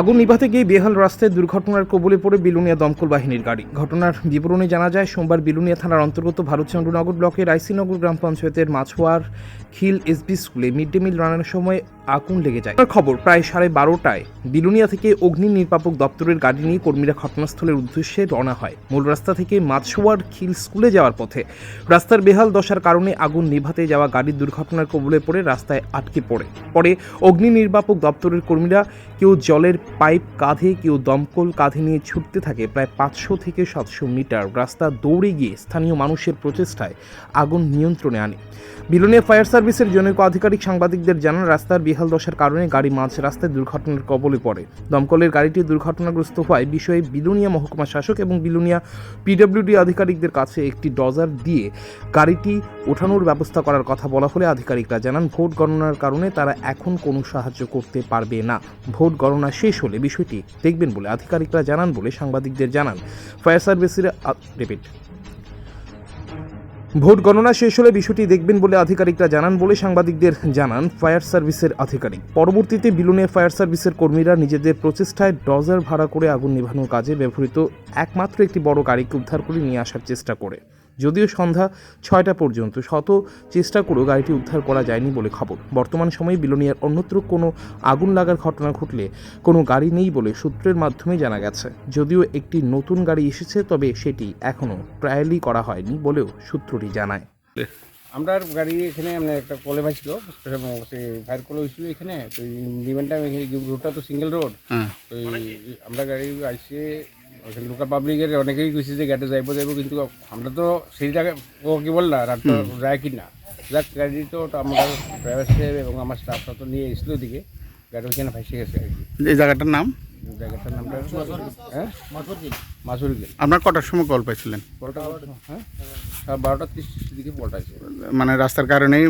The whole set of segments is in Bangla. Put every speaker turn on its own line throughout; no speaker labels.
আগুন নিভাতে গিয়ে বেহাল রাস্তায় দুর্ঘটনার কবলে পড়ে বিলুনিয়া দমকল বাহিনীর গাড়ি। ঘটনার বিবরণে জানা যায়, সোমবার বিলুনিয়া থানার অন্তর্গত ভারতচন্দ্রনগর ব্লকের আইসিনগর গ্রাম পঞ্চায়েতের মাছুয়ার খিল এসবি স্কুলে মিড ডে মিল রান্নার সময় আগুন লেগে যায়। খবর প্রায় সাড়ে বারোটায় বিলুনিয়া থেকে অগ্নি নির্বাপক দপ্তরের গাড়ি নিয়ে কর্মীরা ঘটনাস্থলের উদ্দেশ্যে রওনা হয়। মূল রাস্তা থেকে মাছুয়ার খিল স্কুলে যাওয়ার পথে রাস্তার বেহাল দশার কারণে আগুন নিভাতে যাওয়া গাড়ির দুর্ঘটনার কবলে পড়ে রাস্তায় আটকে পড়ে। পরে অগ্নি নির্বাপক দপ্তরের কর্মীরা কেউ জলের পাইপ কাঁধে কেউ দমকল কাঁধে নিয়ে ছুটতে থাকে প্রায় পাঁচশো থেকে সাতশো মিটার। রাস্তা দৌড়ে গিয়ে স্থানীয় মানুষের প্রচেষ্টায় আগুন নিয়ন্ত্রণে আনে। বিলুনিয়া ফায়ার সার্ভিসের জনৈক আধিকারিক সাংবাদিকদের জানান, রাস্তার বেহাল দশার কারণে গাড়ি মাঝ রাস্তায় দুর্ঘটনার কবলে পড়ে। দমকলের গাড়িটি দুর্ঘটনাগ্রস্ত হওয়ায় বিষয়ে বিলুনিয়া মহকুমা শাসক এবং বিলুনিয়া পিডব্লিউডি আধিকারিকদের কাছে একটি ডজার দিয়ে গাড়িটি ওঠানোর ব্যবস্থা করার কথা বলা হলে আধিকারিকরা জানান, ভোট গণনার কারণে তারা এখন কোনো সাহায্য করতে পারবে না। ভোট গণনা শেষ হলে বিষয়টি দেখবেন বলে আধিকারিকরা জানান বলে সাংবাদিকদের জানান। ফায়ার সার্ভিসের রিপিট ভোট গণনা শেষ হলে বিষয়টি দেখবেন বলে আধিকারিকরা জানান বলে সাংবাদিকদের জানান ফায়ার সার্ভিসের আধিকারিক। পরবর্তীতে বিলুনে ফায়ার সার্ভিসের কর্মীরা নিজেদের প্রচেষ্টায় ডজার ভাড়া করে আগুন নেভানোর কাজে ব্যবহৃত একমাত্র একটি বড় গাড়িকে উদ্ধার করে নিয়ে আসার চেষ্টা করে। যদিও সন্ধ্যা ছয়টা পর্যন্ত শত চেষ্টা করেও গাড়িটি উদ্ধার করা যায়নি বলে খবর। বর্তমান সময়ে বিলোনিয়ার অন্যত্র কোনো আগুন লাগার ঘটনা ঘটলে কোনো গাড়ি নেই বলে সূত্রের মাধ্যমে জানা গেছে। যদিও একটি নতুন গাড়ি এসেছে তবে সেটি এখনও ট্রায়ালই করা হয়নি বলেও সূত্রটি জানায়।
আমরা গাড়ি এখানে মানে একটা কলে ভাইছিল ফায়ার কলে হয়েছিল এখানে তো ইভেন্টটা রোডটা তো সিঙ্গেল রোড
হ্যাঁ।
তো আমরা গাড়ি ওখানে লোকাল পাবলিকের অনেকেই কইছে যে গাড়ি যাইবো যাইবো কিন্তু আমরা তো সেই জায়গায় ও কি বল না রাত যায় কি না যাক গাড়ি তো আমরা ড্রাইভার সাহেব এবং আমার স্টাফরা তো নিয়ে এসেছিল ওদিকে গাড়ি ওইখানে ফাঁসে গেছে আর কি।
এই জায়গাটার নাম?
জায়গাটার নামটা হ্যাঁ? মাসুর গেল।
আপনার কটার সময় কল পাইছিলেন?
পলটা হ্যাঁ? আর বারোটা ত্রিশ দিকে আছে
মানে রাস্তার কারণেই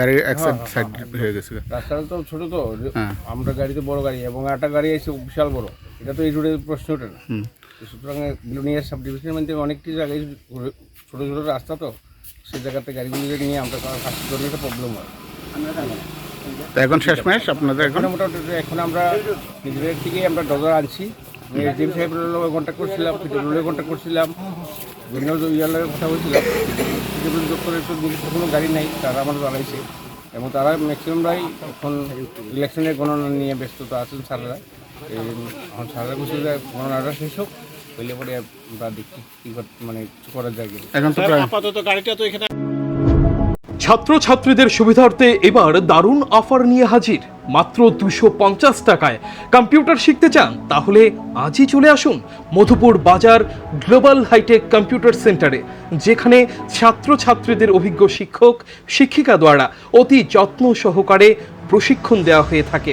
গাড়ি এক সাইড সাইড হয়ে গেছে।
রাস্তাটা তো ছোট তো
হ্যাঁ।
আমরা গাড়ি তো বড় গাড়ি এবং একটা গাড়ি আছে বিশাল বড়। এটা তো এই রোডের প্রশ্ন ওঠে না। সুতরাং বিলোনিয়ার সাব ডিভিশনের মধ্যে অনেকটি জায়গায় ছোটো ছোট রাস্তা তো সেই জায়গাতে গাড়িগুলো নিয়ে আমরা কাজ করলে একটা প্রবলেম হয়।
এখন শেষমেশ আপনাদের এখন?
মোটামুটি এখন আমরা নিজেদের থেকে আমরা ডজার আনছি। আমি এসডিএম সাহেবের লোক কন্ট্যাক্ট করছিলাম পিডব্লিউ কন্ট্যাক্ট করছিলাম বিভিন্ন ইয়ার কথা বলছিলাম। পিডব্লিউ দপ্তরে তো কোনো গাড়ি নাই তারা আমাদের বানাইছে এবং তারা ম্যাক্সিমামরাই এখন ইলেকশনের গণনা নিয়ে ব্যস্ততা আছেন স্যাররা। এখন যে গণনাটা শেষ হোক হইলে পরে আমরা দেখি কী মানে কিছু করা যায়
এখন তো প্রায়
ছাত্রছাত্রীদের সুবিধার্থে এবার দারুণ অফার নিয়ে হাজির। মাত্র দুশো পঞ্চাশ টাকায়। কম্পিউটার শিখতে চান তাহলে আজই চলে আসুন মধুপুর বাজার গ্লোবাল হাইটেক কম্পিউটার সেন্টারে যেখানে ছাত্রছাত্রীদের অভিজ্ঞ শিক্ষক শিক্ষিকা দ্বারা অতি যত্ন সহকারে প্রশিক্ষণ দেওয়া হয়ে থাকে।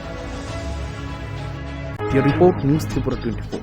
your report news Tripura twenty